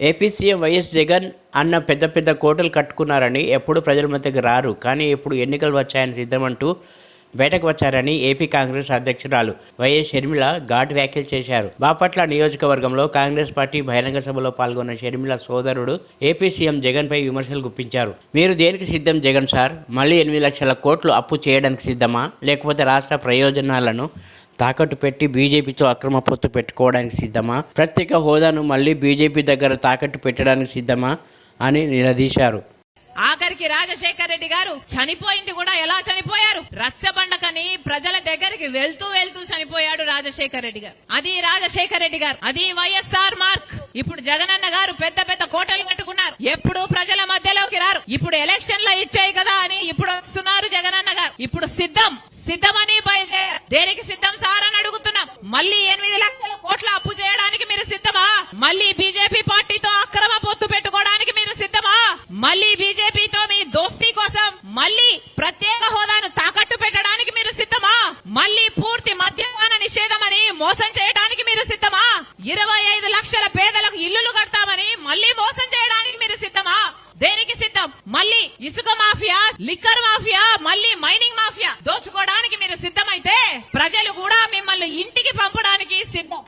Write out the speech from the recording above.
AP CM YS Jagan అన్న పెద్ద పెద్ద కోటలు కట్టుకున్నారని ఎప్పుడు ప్రజల మధ్యకి రారు. కానీ ఇప్పుడు ఎన్నికలు వచ్చాయని సిద్ధమంటూ బయటకు వచ్చారని ఏపీ కాంగ్రెస్ అధ్యక్షురాలు వైఎస్ షర్మిల ఘాటు వ్యాఖ్యలు చేశారు. బాపట్ల నియోజకవర్గంలో కాంగ్రెస్ పార్టీ బహిరంగ సభలో పాల్గొన్న షర్మిల సోదరుడు ఏపీ సీఎం జగన్ పై విమర్శలు గుప్పించారు. మీరు దేనికి సిద్ధం జగన్ సార్? మళ్ళీ ఎనిమిది లక్షల కోట్లు అప్పు చేయడానికి సిద్ధమా? లేకపోతే రాష్ట్ర ప్రయోజనాలను తాకట్టు పెట్టి బీజేపీతో అక్రమ పొత్తు పెట్టుకోవడానికి సిద్ధమా? ప్రత్యేక హోదాను మళ్ళీ బీజేపీ దగ్గర తాకట్టు పెట్టడానికి సిద్ధమా? అని నిలదీశారు. ఆఖరికి రాజశేఖర్ రెడ్డి గారు చనిపోయింది కూడా ఎలా చనిపోయారు? రచ్చబండకని ప్రజల దగ్గరికి వెళ్తూ వెళ్తూ చనిపోయాడు రాజశేఖర్ రెడ్డి గారు. అది రాజశేఖర్ రెడ్డి గారు. అది వైఎస్ఆర్ మార్క్. ఇప్పుడు జగనన్న గారు పెద్ద పెద్ద కోటలు కట్టుకున్నారు. ఎప్పుడు ప్రజల మధ్యలోకి రారు. ఇప్పుడు ఎలక్షన్లు ఇచ్చాయి కదా అని ఇప్పుడు వస్తున్నారు జగనన్న గారు. ఇప్పుడు సిద్ధం. సిద్ధమని బయలుదేరారు దేనికి సిద్ధం సార్ అని అడుగుతున్నాం. మళ్ళీ ఎనిమిది లక్షల కోట్ల అప్పు చేయడానికి మీరు సిద్ధమా? మళ్ళీ బీజేపీ పార్టీతో అక్రమ పొత్తు పెట్టుకోవడానికి మీరు సిద్ధమా? మళ్ళీ బీజేపీతో మీ దోస్తీ కోసం మళ్ళీ ప్రత్యేక హోదాను తాకట్టు పెట్టడానికి మీరు సిద్ధమా? మళ్ళీ పూర్తి మద్యపాన నిషేధం అని మోసం చేయడానికి మీరు సిద్ధమా? ఇరవై ఐదు లక్షల పేదలకు ఇల్లు కడతామని మళ్ళీ మోసం చేయడానికి మీరు సిద్ధమా దేనికి సిద్ధం మళ్ళీ ఇసుక మాఫియా లిక్కర్ మాఫియా మళ్ళీ మైనింగ్ మాఫియా దోచుకోవడానికి మీరు సిద్ధమైతే ప్రజలు కూడా మిమ్మల్ని ఇంటికి పంపడానికి సిద్ధం.